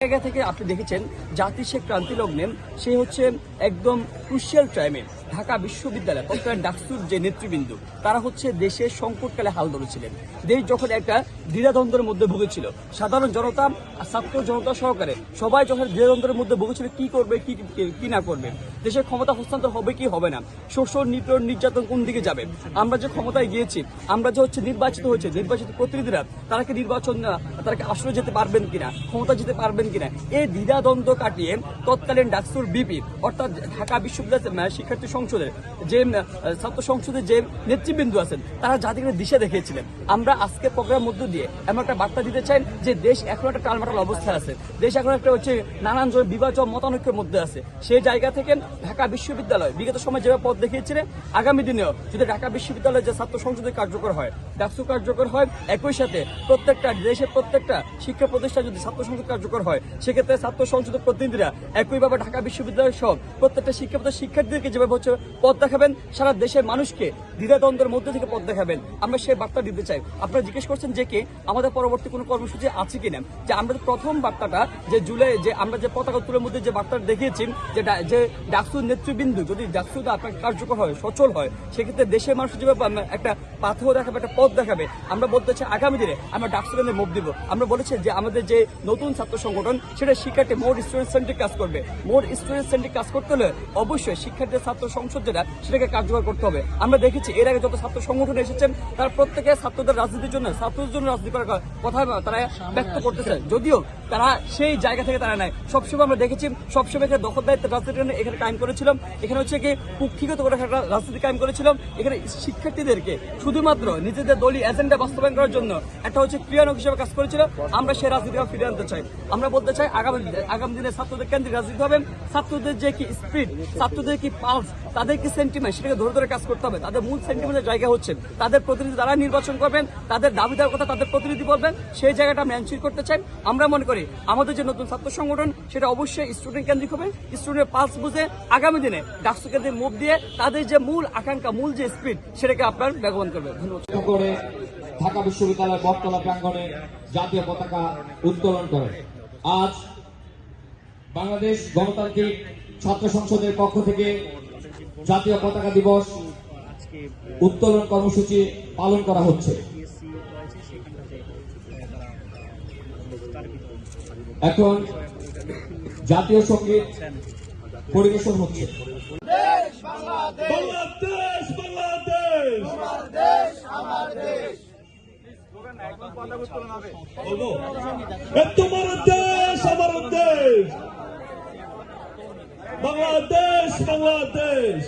জায়গা থেকে আপনি দেখেছেন জাতি সে ক্রান্তি লগ্নে সে হচ্ছে একদম ক্রুশিয়াল টাইমে ঢাকা বিশ্ববিদ্যালয় তৎকালীন ডাকসুর যে নেতৃবৃন্দ, তারা হচ্ছে দেশের সংকটকালে হাল ধরেছিলেন। দেশ যখন একটা দ্বিধাদ্বন্দ্বের মধ্যে ভুগেছিল, সাধারণ জনতা ছাত্র জনতা সহকারে সবাই যখন দ্বিধাদ্বন্দ্বের মধ্যে ভুগেছিল, কি করবে কি- কি না করবে দেশের ক্ষমতা হস্তান্তর হবে কি হবে না? শোষণ, নিপীড়ন, নির্যাতন কোন দিকে যাবে? আমরা যে ক্ষমতায় গিয়েছি, আমরা যে হচ্ছে নির্বাচিত হয়েছে, নির্বাচিত প্রতিনিধিরা, তারা কি নির্বাচন তারা কি আসলে যেতে পারবেন কিনা ক্ষমতা যেতে পারবেন কিনা? এই দ্বিধাদ্বন্দ্ব কাটিয়ে তৎকালীন ডাকসুর বিপি, অর্থাৎ ঢাকা বিশ্ববিদ্যালয়ের শিক্ষার্থী সংসদের যে ছাত্র সংসদের যে নেতৃবৃন্দ আছেন, তারা জাতিকে দিশা দেখিয়েছিলেন। আমরা আজকে প্রোগ্রাম মধ্য দিয়ে এমন একটা বার্তা দিতে চাই যে দেশ এখন একটা টালমাটাল অবস্থায় আছে। দেশ এখন একটা হচ্ছে নানান জন বিভাজন, মতানৈক্যের মধ্যে আছে। সেই জায়গা থেকে ঢাকা বিশ্ববিদ্যালয়। বিগত সময় যেভাবে পথ দেখিয়েছিলেন, আগামী দিনেও যদি ঢাকা বিশ্ববিদ্যালয়ে যে ছাত্র সংসদে কার্যকর হয়, ডাকসু কার্যকর হয়, একই সাথে প্রত্যেকটা দেশের প্রত্যেকটা শিক্ষা প্রতিষ্ঠান যদি ছাত্র সংসদ কার্যকর হয়, সেক্ষেত্রে ছাত্র সংসদের প্রতিনিধিরা একইভাবে ঢাকা বিশ্ববিদ্যালয় সহ প্রত্যেকটা শিক্ষা শিক্ষার্থীদেরকে যেভাবে হচ্ছে পথ দেখাবেন, সারা দেশের মানুষকে দ্বিধাদ্বন্দ্বের মধ্যে থেকে পথ দেখাবেন। আমরা সেই বার্তা দিতে চাই। আপনারা জিজ্ঞেস করছেন যে কি? আমাদের পরবর্তী কোনো কর্মসূচি আছে কিনা? যে আমরা প্রথম বার্তাটা, যে জুলাই, যে আমরা যে পতাকা তুলের মধ্যে যে বার্তাটা দেখিয়েছি, যে যে ডাকসুর নেতৃবৃন্দু যদি আপনার কার্যকর হয়, সচল হয়, সেক্ষেত্রে দেশের মানুষ যেভাবে একটা পাথর দেখাবে, একটা পথ দেখাবে, আমরা বলতে চাই আগামী দিনে আমরা ডাকসুদের মুখ দিব। আমরা বলেছি যে আমাদের যে নতুন ছাত্র সংগঠন, সেটা শিক্ষার্থী মোর স্টুডেন্ট সেন্ট্রিক কাজ করবে। মোর স্টুডেন্ট সেন্ট্রিক কাজ করতে হলে অবশ্যই শিক্ষার্থী ছাত্র সংসদ যেটা, সেটাকে কার্যকর করতে হবে। আমরা দেখেছি এর আগে যত ছাত্র সংগঠন এসেছেন, তারা প্রত্যেকে ছাত্রদের রাজনীতির জন্য, ছাত্রদের জন্য রাজনীতি করার কথা তারা ব্যক্ত করতেছে। যদিও তারা সেই জায়গা থেকে তারা নাই সবসময় আমরা দেখেছি, সবসময় এখানে দখল দায়িত্ব রাজনীতি এখানে কায়েম করেছিলাম। এখানে হচ্ছে কি কুক্ষিগত করে একটা রাজনীতি কায়েম করেছিলাম। এখানে শিক্ষার্থীদেরকে শুধুমাত্র নিজেদের দলীয় এজেন্ডা বাস্তবায়ন করার জন্য একটা হচ্ছে ক্রিয়ানক হিসেবে কাজ করেছিল। আমরা সেই রাজনীতি ফিরে আনতে চাই। আমরা বলতে চাই আগামী আগামী দিনে ছাত্রদের কেন্দ্রিক রাজনীতি হবে। ছাত্রদের যে কি স্পিড ছাত্রদের কি পালস তাদের কি সেন্টিমেন্ট সেটাকে ধরে ধরে কাজ করতে হবে। তাদের মূল সেন্টিমেন্টের জায়গা হচ্ছে তাদের প্রতিনিধি তারা নির্বাচন করবেন, তাদের দাবিদার কথা তাদের প্রতিনিধি বলবেন, সেই জায়গাটা আমরা করতে চাই। আমরা মনে করি আমাদের যে নতুন ছাত্র সংগঠন, সেটা অবশ্যই স্টুডেন্ট কেন্দ্রিক হবে। স্টুডেন্টের পালস বুঝে আগামী দিনে ডাকসু কেন্দ্রিক মুভ দিয়ে তাদের যে মূল আকাঙ্ক্ষা, মূল যে স্পিড সেটাকে আপনার বেগবান করবে ধন্যবাদ। ঢাকা বিশ্ববিদ্যালয়ের বটতলা প্রাঙ্গণে জাতীয় পতাকা উত্তোলন করে। আজ বাংলাদেশ গণতান্ত্রিক ছাত্র সংসদের পক্ষ থেকে জাতীয় পতাকা দিবস উত্তোলন কর্মসূচি পালন করা হচ্ছে। এখন জাতীয় সংগীত পরিবেশন হচ্ছে। বাংলাদেশ বাংলাদেশ বলব এ তোমার দেশ আমার দেশ বাংলাদেশ বাংলাদেশ